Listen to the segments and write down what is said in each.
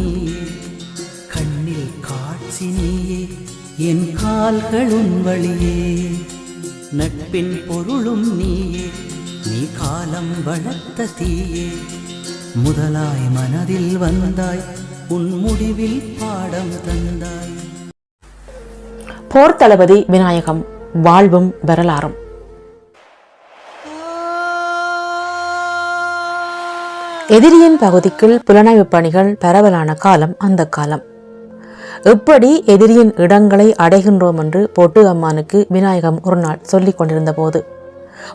கனவும் கண்ணில் காட்சி நீயே என் கால்களும் வழியே. நட்பின் பொருளும் நீயே நீ காலம் வளர்த்த தீயே. முதலாய் மனதில் வந்தாய் உன் முடிவில் பாடம் தந்தாய். போர் தளபதி விநாயகம் வாழ்வும் வரலாறும். எதிரியின் பகுதிக்குள் புலனாய்வு பணிகள் பரவலான காலம் அந்த காலம். எப்படி எதிரியின் இடங்களை அடைகின்றோம் என்று பொட்டு அம்மானுக்கு விநாயகம் ஒரு நாள் சொல்லிக் கொண்டிருந்த போது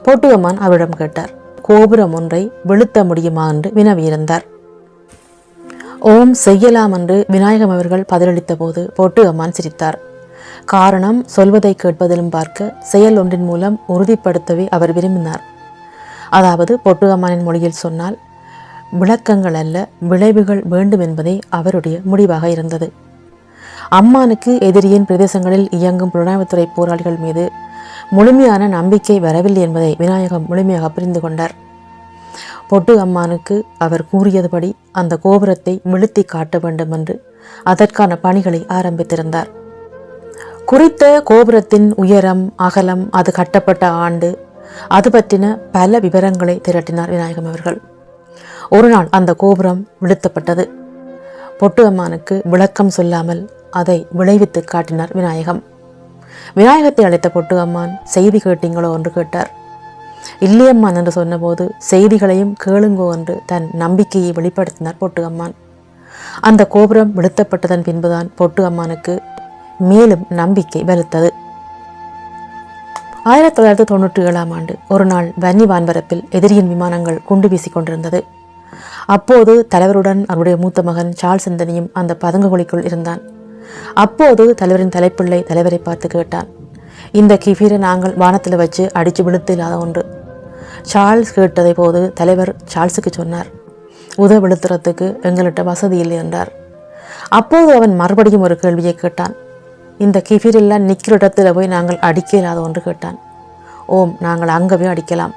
பொட்டு அம்மான் அவரிடம் கேட்டார் கோபுரம் ஒன்றை வெளுத்த முடியுமா? என்று வினவியிருந்தார். ஓம் செய்யலாம் என்று விநாயகம் அவர்கள் பதிலளித்த போது பொட்டு அம்மான் சிரித்தார். காரணம் சொல்வதை கேட்பதிலும் பார்க்க செயல் ஒன்றின் மூலம் உறுதிப்படுத்தவே அவர் விரும்பினார். அதாவது பொட்டு அம்மானின் மொழியில் சொன்னால் விளக்கங்கள் அல்ல விளைவுகள் வேண்டும் என்பதே அவருடைய முடிவாக இருந்தது. அம்மானுக்கு எதிரியின் பிரதேசங்களில் இயங்கும் புலனாய்வுத்துறை போராளிகள் மீது முழுமையான நம்பிக்கை வரவில்லை என்பதை விநாயகம் முழுமையாக புரிந்து கொண்டார். பொட்டு அம்மானுக்கு அவர் கூறியதுபடி அந்த கோபுரத்தை விழுத்தி காட்ட வேண்டும் என்று அதற்கான பணிகளை ஆரம்பித்திருந்தார். குறித்த கோபுரத்தின் உயரம் அகலம் அது கட்டப்பட்ட ஆண்டு அது பற்றின பல விவரங்களை திரட்டினார் விநாயகம் அவர்கள். ஒரு நாள் அந்த கோபுரம் விழுத்தப்பட்டது. பொட்டு அம்மானுக்கு விளக்கம் சொல்லாமல் அதை விளைவித்து காட்டினார் விநாயகம். விநாயகத்தை அழைத்த பொட்டு அம்மான் செய்தி கேட்டீங்களோ? என்று கேட்டார். இல்லையம்மான் என்று சொன்னபோது செய்திகளையும் கேளுங்கோ என்று தன் நம்பிக்கையை வெளிப்படுத்தினார் பொட்டு அம்மான் அந்த கோபுரம் விழுத்தப்பட்டதன் பின்புதான் பொட்டு அம்மானுக்கு மேலும் நம்பிக்கை வலுத்தது ஆயிரத்தி தொள்ளாயிரத்தி தொண்ணூற்றி ஏழாம் ஆண்டு ஒரு நாள் வன்னி வான்பரப்பில் எதிரியின் விமானங்கள் குண்டு வீசிக் கொண்டிருந்தது. அப்போது தலைவருடன் அவருடைய மூத்த மகன் சார்ல்ஸ் சிந்தனியும் அந்த பதுங்குகுழிக்குள் இருந்தான். அப்போது தலைவரின் தலைப்பிள்ளை தலைவரை பார்த்து கேட்டான். இந்த கிஃபீரை நாங்கள் வானத்தில் வச்சு அடித்து விழுத்து இல்லாத ஒன்று. சார்ல்ஸ் கேட்டதை போது தலைவர் சார்ல்ஸுக்கு சொன்னார். உத விழுத்துறதுக்கு எங்கள்கிட்ட வசதி இல்லை என்றார். அப்போது அவன் மறுபடியும் ஒரு கேள்வியை கேட்டான். இந்த கிஃபீரெல்லாம் நிற்கிற இடத்துல போய் நாங்கள் அடிக்க இல்லாத ஒன்று கேட்டான். ஓம் நாங்கள் அங்கே போய் அடிக்கலாம்.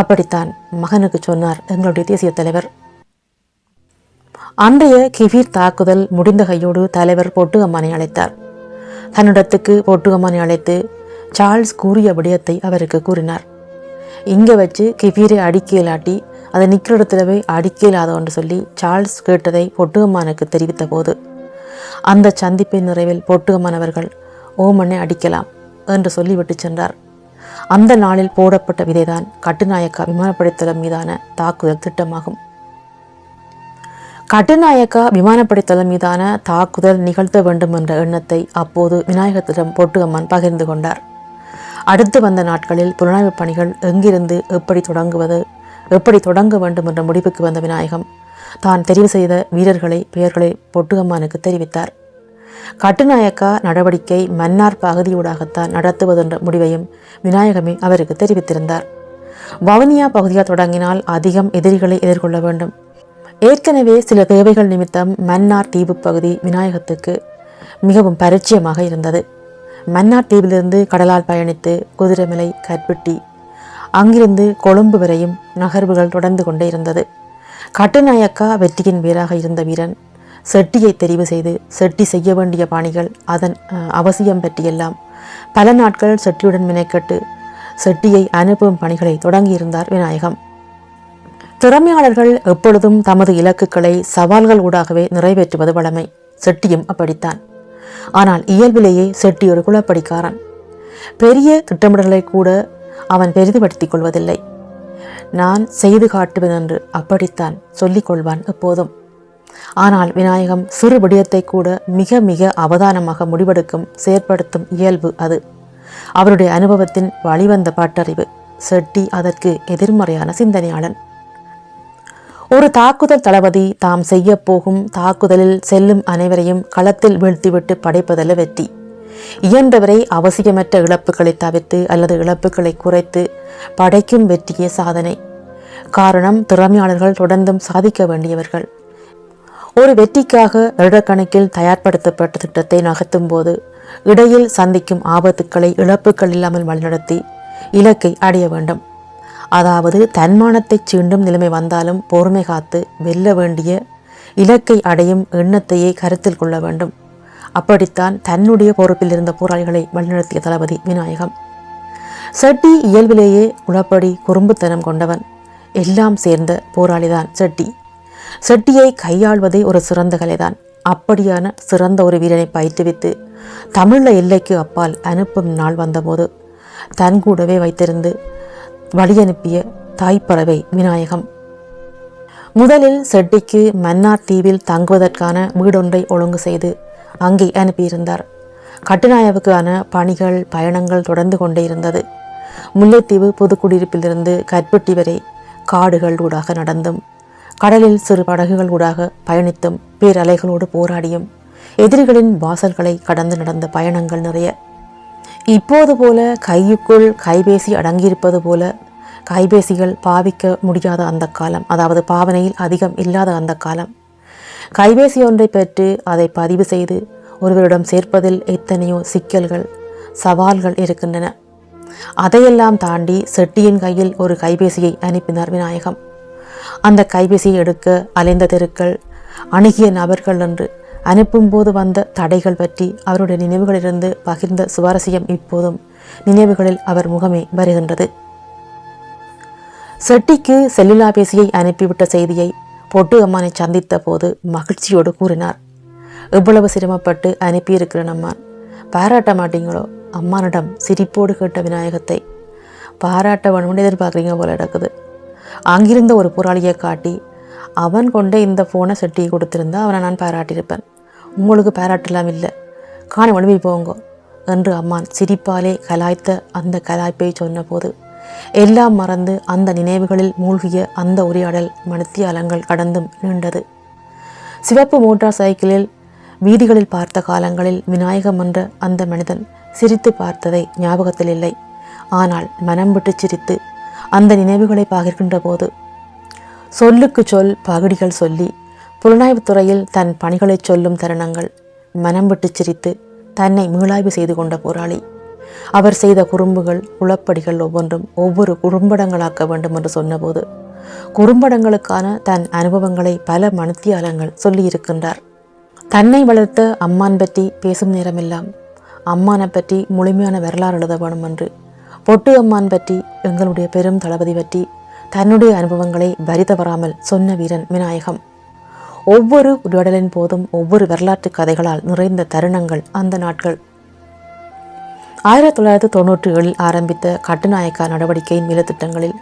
அப்படித்தான் மகனுக்கு சொன்னார் எங்களுடைய தேசிய தலைவர். அன்றைய கிபீர் தாக்குதல் முடிந்த கையோடு தலைவர் பொட்டு அம்மானை அழைத்தார். தன்னிடத்துக்கு பொட்டு அம்மானை அழைத்து சார்ல்ஸ் கூறிய விடயத்தை அவருக்கு கூறினார். இங்கே வச்சு கிபீரை அடிக்க அதை நிற்கிற இடத்துல போய் அடிக்க சொல்லி சார்ல்ஸ் கேட்டதை பொட்டுகமானுக்கு தெரிவித்த போது அந்த சந்திப்பின் நிறைவில் பொட்டுகம்மான் அவர்கள் ஓமனை அடிக்கலாம் என்று சொல்லிவிட்டு சென்றார். அந்த நாளில் போடப்பட்ட விதைதான் கட்டுநாயக்கா விமானப்படைத்தளம் மீதான தாக்குதல் திட்டமாகும். கட்டுநாயக்கா விமானப்படைத்தளம் மீதான தாக்குதல் நிகழ்த்த வேண்டும் என்ற எண்ணத்தை அப்போது விநாயகத்திடம் பொட்டுகம்மன் பகிர்ந்து கொண்டார். அடுத்து வந்த நாட்களில் புலனாய்வு பணிகள் எங்கிருந்து எப்படி தொடங்குவது எப்படி தொடங்க வேண்டும் என்ற முடிவுக்கு வந்த விநாயகம் தான் தெரிவு செய்த வீரர்களை பெயர்களை பொட்டுகம்மானுக்கு தெரிவித்தார். கட்டுநாயக்கா நடவடிக்கை மன்னார் பகுதியூடாகத்தான் நடத்துவதென்ற முடிவையும் விநாயகமே அவருக்கு தெரிவித்திருந்தார். வவுனியா பகுதியாக தொடங்கினால் அதிகம் எதிரிகளை எதிர்கொள்ள வேண்டும். ஏற்கனவே சில தேவைகள் நிமித்தம் மன்னார் தீவு பகுதி விநாயகத்துக்கு மிகவும் பரிச்சயமாக இருந்தது. மன்னார் தீவிலிருந்து கடலால் பயணித்து குதிரைமலை கற்பிட்டி அங்கிருந்து கொழும்பு வரையும் நகர்வுகள் தொடர்ந்து கொண்டே இருந்தது. கட்டுநாயக்கா வெற்றியின் வீராக இருந்த வீரன் செட்டியை தெரிவு செய்து செட்டி செய்ய வேண்டிய பாணிகள் அதன் அவசியம் பற்றியெல்லாம் பல நாட்கள் செட்டியுடன் வினைக்கட்டு செட்டியை அனுப்பும் பணிகளை தொடங்கியிருந்தார் விநாயகம். திறமையாளர்கள் எப்பொழுதும் தமது இலக்குகளை சவால்கள் ஊடாகவே நிறைவேற்றுவது வழமை செட்டியும் அப்படித்தான். ஆனால் இயல்பிலேயே செட்டி ஒரு குலப்படிக்காரன். பெரிய திட்டமிடல்களை கூட அவன் பெரிதுபடுத்திக் கொள்வதில்லை. நான் செய்து காட்டுவேன் என்று அப்படித்தான் சொல்லிக் கொள்வான் எப்போதும். ஆனால் விநாயகம் சிறு விடயத்தை கூட மிக மிக அவதானமாக முடிவெடுக்கும் செயற்படுத்தும் இயல்பு அது. அவருடைய அனுபவத்தின் வழிவந்த பாட்டறிவு. செட்டி அதற்கு எதிர்மறையான சிந்தனையாளன். ஒரு தாக்குதல் தளபதி தாம் செய்ய போகும் தாக்குதலில் செல்லும் அனைவரையும் களத்தில் வீழ்த்திவிட்டு படைப்பதில் வெற்றி. இயன்றவரை அவசியமற்ற இழப்புகளை தவிர்த்து அல்லது இழப்புகளை குறைத்து படைக்கும் வெற்றியே சாதனை. காரணம் திறமையாளர்கள் தொடர்ந்தும் சாதிக்க வேண்டியவர்கள். ஒரு வெற்றிக்காக வருடக்கணக்கில் தயார்படுத்தப்பட்ட திட்டத்தை நகர்த்தும் போது இடையில் சந்திக்கும் ஆபத்துக்களை இழப்புகள் இல்லாமல் வழிநடத்தி இலக்கை அடைய வேண்டும். அதாவது தன்மானத்தை சீண்டும் நிலைமை வந்தாலும் பொறுமை காத்து வெல்ல வேண்டிய இலக்கை அடையும் எண்ணத்தையே கருத்தில் கொள்ள வேண்டும். அப்படித்தான் தன்னுடைய பொறுப்பில் இருந்த போராளிகளை வழிநடத்திய தளபதி விநாயகம். செட்டி இயல்பிலேயே உளப்படி குறும்புத்தனம் கொண்டவன். எல்லாம் சேர்ந்த போராளிதான் செட்டி. செட்டியை கையாள்வதே ஒரு சிறந்த கலைதான். அப்படியான சிறந்த ஒரு வீரனை பயிற்றுவித்து தமிழ எல்லைக்கு அப்பால் அனுப்பும் நாள் வந்தபோது தன் கூடவே வைத்திருந்து வழியனுப்பிய தாய்ப்பறவை விநாயகம். முதலில் செட்டிக்கு மன்னார் தீவில் தங்குவதற்கான வீடொன்றை ஒழுங்கு செய்து அங்கே அனுப்பியிருந்தார். கட்டுநாயவுக்கான பணிகள் பயணங்கள் தொடர்ந்து கொண்டே இருந்தது முல்லைத்தீவு புதுக்குடியிருப்பிலிருந்து கற்பட்டி வரை காடுகள் ஊடாக நடந்தும் கடலில் சிறு படகுகள் ஊடாக பயணித்தும் பேரலைகளோடு போராடியும் எதிரிகளின் வாசல்களை கடந்து நடந்த பயணங்கள் நிறைய. இப்போது போல கையுக்குள் கைபேசி அடங்கியிருப்பது போல கைபேசிகள் பாவிக்க முடியாத அந்த காலம் அதாவது பாவனையில் அதிகம் இல்லாத அந்த காலம். கைபேசி ஒன்றை பெற்று அதை பதிவு செய்து ஒருவரிடம் சேர்ப்பதில் எத்தனையோ சிக்கல்கள் சவால்கள் இருக்கின்றன. அதையெல்லாம் தாண்டி செட்டியின் கையில் ஒரு கைபேசியை அனுப்பினார் விநாயகம். அந்த கைபேசியை எடுக்க அலைந்த தெருக்கள் அணுகிய நபர்கள் என்று அனுப்பும்போது வந்த தடைகள் பற்றி அவருடைய நினைவுகளிலிருந்து பகிர்ந்த சுவாரஸ்யம் இப்போதும் நினைவுகளில் அவர் முகமே வருகின்றது. செட்டிக்கு செல்லுலா பேசியை அனுப்பிவிட்ட செய்தியை பொட்டு அம்மானை சந்தித்த போது மகிழ்ச்சியோடு கூறினார். இவ்வளவு சிரமப்பட்டு அனுப்பியிருக்கிறேன் அம்மான் பாராட்ட மாட்டீங்களோ? அம்மானிடம் சிரிப்போடு கேட்ட விநாயகத்தை பாராட்ட வேணும்னு எதிர்பார்க்குறீங்க போல நடக்குது. அங்கிருந்த ஒரு போராளியை காட்டி அவன் கொண்டே இந்த ஃபோனை செட்டி கொடுத்திருந்தா அவனை நான் பாராட்டியிருப்பேன். உங்களுக்கு பாராட்டலாம் இல்லை. காண வலுவி போங்க என்று அம்மான் சிரிப்பாலே கலாய்த்த அந்த கலாய்ப்பை சொன்னபோது எல்லாம் மறந்து அந்த நினைவுகளில் மூழ்கிய அந்த உரையாடல் மணித்தியாலங்கள் கடந்தும் நீண்டது சிவப்பு மோட்டார் சைக்கிளில் வீதிகளில் பார்த்த காலங்களில் விநாயகம் என்ற அந்த மனிதன் சிரித்து பார்த்ததை ஞாபகத்தில் இல்லை. ஆனால் மனம் விட்டு சிரித்து அந்த நினைவுகளை பகிர்கின்ற போது சொல்லுக்கு சொல் பகுடிகள் சொல்லி புலனாய்வுத் துறையில் தன் பணிகளைச் சொல்லும் தருணங்கள். மனம் விட்டு சிரித்து தன்னை மீளாய்வு செய்து கொண்ட போராளி. அவர் செய்த குறும்புகள் உளப்படிகள் ஒவ்வொன்றும் ஒவ்வொரு குறும்படங்களாக்க வேண்டும் என்று சொன்னபோது குறும்படங்களுக்கான தன் அனுபவங்களை பல மணித்தியாலங்கள் சொல்லியிருக்கின்றார். தன்னை வளர்த்த அம்மான் பற்றி பேசும் நேரமெல்லாம் அம்மானை பற்றி முழுமையான வரலாறு எழுத வேணும் என்று பொட்டு அம்மான் பற்றி எங்களுடைய பெரும் தளபதி பற்றி தன்னுடைய அனுபவங்களை வரி தவறாமல் சொன்ன வீரன் விநாயகம். ஒவ்வொரு உரையாடலின் போதும் ஒவ்வொரு வரலாற்று கதைகளால் நிறைந்த தருணங்கள் அந்த நாட்கள். ஆயிரத்தி தொள்ளாயிரத்தி தொண்ணூற்றி ஏழில் ஆரம்பித்த கட்டுநாயக்கா நடவடிக்கையின் நிலத்திட்டங்களில்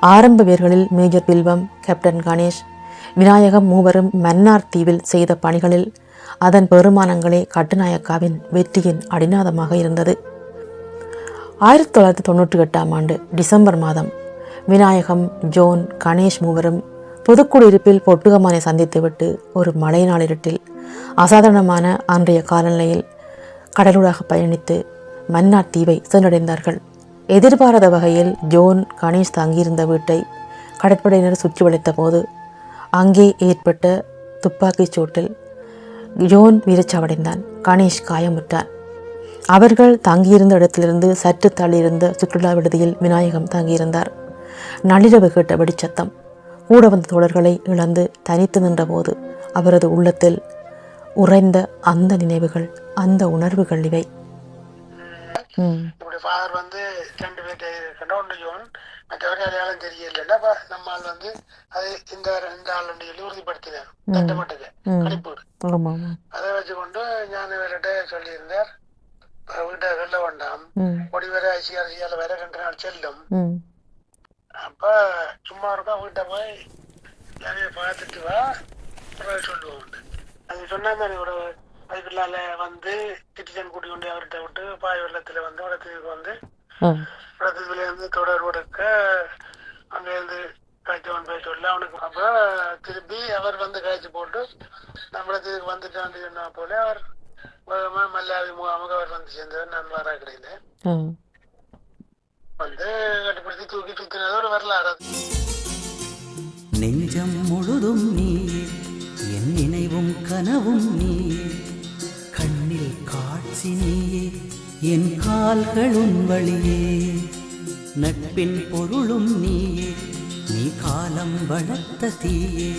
ஆரம்ப வீரர்களில் மேஜர் பில்வம் கேப்டன் கணேஷ் விநாயகம் மூவரும் மன்னார் தீவில் செய்த பணிகளில் அதன் பெருமானங்களே கட்டுநாயக்காவின் வெற்றியின் அடிநாதமாக இருந்தது. ஆயிரத்தி தொள்ளாயிரத்தி தொண்ணூற்றி எட்டாம் ஆண்டு டிசம்பர் மாதம் விநாயகம் ஜோன் கணேஷ் மூவரும் புதுக்குடியிருப்பில் பொட்டுகமானை சந்தித்துவிட்டு ஒரு மழை நாளிரட்டில் அசாதாரணமான அன்றைய காலநிலையில் கடலூராக பயணித்து மன்னார் தீவை சென்றடைந்தார்கள். எதிர்பாராத வகையில் ஜோன் கணேஷ் தங்கியிருந்த வீட்டை கடற்படையினர் சுற்றி வளைத்த போது அங்கே ஏற்பட்ட துப்பாக்கிச் சூட்டில் ஜோன் வீரச்சாவடைந்தான் கணேஷ் காயமுற்றான் அவர்கள் தங்கியிருந்த இடத்திலிருந்து சற்று தள்ளியிருந்த சுற்றுலா விடுதியில் விநாயகம் தங்கியிருந்தார். நள்ளிரவு கேட்ட வெடிச்சத்தம். கூட வந்த தோழர்களை இழந்து தனித்து நின்றபோது அவரது உள்ளத்தில் உறைந்த அந்த நினைவுகள் அந்த உணர்வுகள் இவை. இப்படி ஃபாதர் வந்து ரெண்டு இருக்கின்ற ஒன்று ஜோன் மற்றவரை அடையாளம் தெரியல அப்ப நம்ம ஆள் வந்து அது இந்த இந்த ஆள் சொல்லி உறுதிப்படுத்தினார். தட்டமட்டுக்கு கணிப்பீடு அதை வச்சுக்கொண்டு ஞான வேலைட்ட சொல்லியிருந்தார் "இப்ப வீட்டை வெல்ல வேண்டாம். ம். ஒடி வர ரெண்டு நாள் செல்லும். அப்ப சும்மா இருக்கா வீட்டை போய் நிறைய பார்த்துட்டு வா அப்புறம் சொல்லுவோம் அது சொன்னா தானே ஒரு அதுக்குள்ளால வந்து சிட்டிசன் கூட்டி கொண்டு அவர்கிட்ட விட்டு பாய் வெள்ளத்துல வந்து இடத்துக்கு வந்து இடத்துல இருந்து தொடர் கொடுக்க அங்க இருந்து காய்ச்சவன் போய் சொல்ல. அவனுக்கு அப்ப திருப்பி அவர் வந்து காய்ச்சி போட்டு நம்மளத்துக்கு வந்துட்டான்னு சொன்னா போல அவர் மல்லாவி முகாமுக்கு அவர் வந்து சேர்ந்தவர் நான் வரா கிடையில ஆ. வந்து தூக்கி தூக்கி சுத்தினது ஒரு வரலாறு நெஞ்சம் முழுதும் நீ என் நினைவும் கனவும் நீ கண்ணில் காட்சி நீயே என் கால்களும் வழியே. நட்பின் பொருளும் நீயே நீ காலம் வளர்த்த தீயே.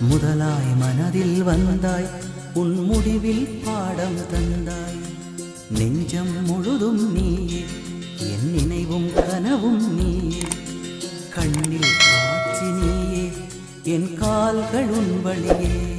முதலாய் மனதில் வந்தாய் உன் முடிவில் பாடம் தந்தாய். நெஞ்சம் முழுதும் நீயே என் நினைவும் கனவும் நீ கண்ணில் காட்சி நீயே என் கால்கள் உன் வழியே.